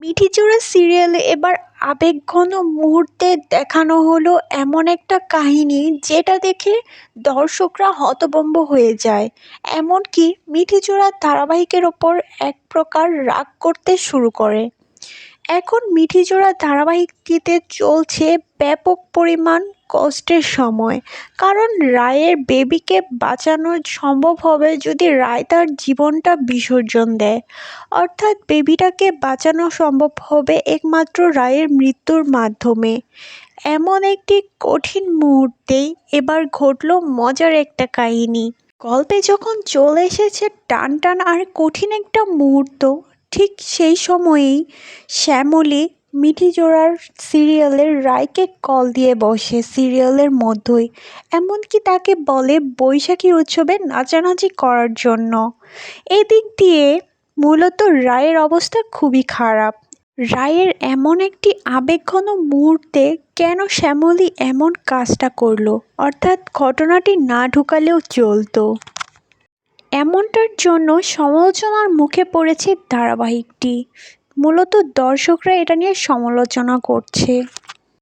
মিঠিচোরা সিরিয়ালে এবার আবেগঘন মুহূর্তে দেখানো হলো এমন একটা কাহিনী যেটা দেখে দর্শকরা হতভম্ব হয়ে যায়। এমনকি মিঠিচোরা ধারাবাহিকের ওপর এক প্রকার রাগ করতে শুরু করে। এখন মিঠিচোরা ধারাবাহিকটিতে চলছে ব্যাপক পরিমাণ কষ্টের সময়। কারণ রায়ের বেবিকে বাঁচানো সম্ভব হবে যদি রায় তার জীবনটা বিসর্জন দেয়। অর্থাৎ বেবিটাকে বাঁচানো সম্ভব হবে একমাত্র রায়ের মৃত্যুর মাধ্যমে। এমন একটি কঠিন মুহূর্তেই এবার ঘটল মজার একটা কাহিনী। গল্পে যখন চলে এসেছে টান টান আর কঠিন একটা মুহূর্ত ঠিক সেই সময়েই শ্যামলী মিঠিজোড়ার সিরিয়ালের রায়কে কল দিয়ে বসে সিরিয়ালের মধ্যেই, এমনকি তাকে বলে বৈশাখী উৎসবে নাচানাচি করার জন্য। এদিক দিয়ে মূলত রায়ের অবস্থা খুবই খারাপ। রায়ের এমন একটি আবেগঘন মুহূর্তে কেন শ্যামলী এমন কাজটা করল? অর্থাৎ ঘটনাটি না ঢুকালেও চলতো। এমনটার জন্য সমালোচনার মুখে পড়েছে ধারাবাহিকটি। মূলত দর্শকরা এটা নিয়ে সমালোচনা করছে।